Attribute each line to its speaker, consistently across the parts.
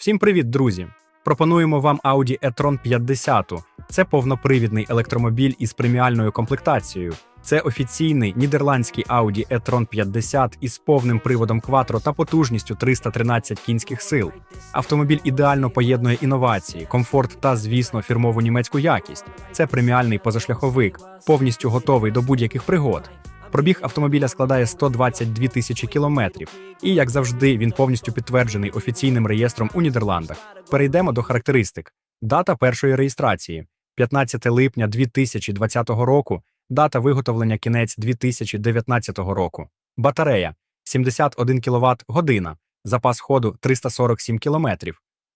Speaker 1: Всім привіт, друзі! Пропонуємо вам Audi e-tron 50. Це повнопривідний електромобіль із преміальною комплектацією. Це офіційний нідерландський Audi e-tron 50 із повним приводом Quattro та потужністю 313 кінських сил. Автомобіль ідеально поєднує інновації, комфорт та, звісно, фірмову німецьку якість. Це преміальний позашляховик, повністю готовий до будь-яких пригод. Пробіг автомобіля складає 122 тисячі кілометрів, і, як завжди, він повністю підтверджений офіційним реєстром у Нідерландах. Перейдемо до характеристик. Дата першої реєстрації 15 липня 2020 року, дата виготовлення кінець 2019 року. Батарея 71 кВт година, запас ходу 347 км.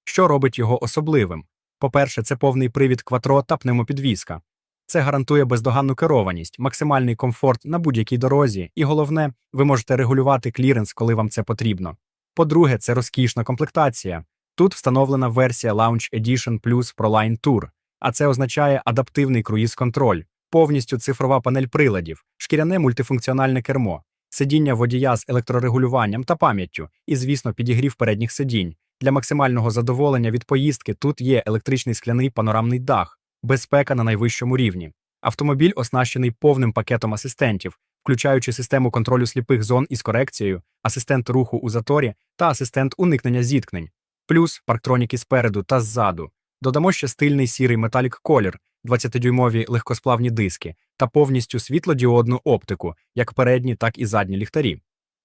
Speaker 1: Що робить його особливим? По-перше, це повний привід кватро та пневмопідвізка. Це гарантує бездоганну керованість, максимальний комфорт на будь-якій дорозі, і головне, ви можете регулювати кліренс, коли вам це потрібно. По-друге, це розкішна комплектація. Тут встановлена версія Launch Edition Plus ProLine Tour, а це означає адаптивний круїз-контроль, повністю цифрова панель приладів, шкіряне мультифункціональне кермо, сидіння водія з електрорегулюванням та пам'яттю, і, звісно, підігрів передніх сидінь. Для максимального задоволення від поїздки тут є електричний скляний панорамний дах, безпека на найвищому рівні. Автомобіль оснащений повним пакетом асистентів, включаючи систему контролю сліпих зон із корекцією, асистент руху у заторі та асистент уникнення зіткнень, плюс парктроніки спереду та ззаду. Додамо ще стильний сірий металік колір, 20-дюймові легкосплавні диски та повністю світлодіодну оптику, як передні, так і задні ліхтарі.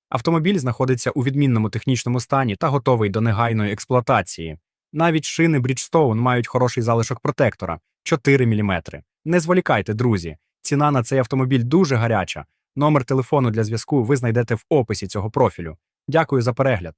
Speaker 1: Автомобіль знаходиться у відмінному технічному стані та готовий до негайної експлуатації. Навіть шини Bridgestone мають хороший залишок протектора 4 мм. Не зволікайте, друзі. Ціна на цей автомобіль дуже гаряча. Номер телефону для зв'язку ви знайдете в описі цього профілю. Дякую за перегляд.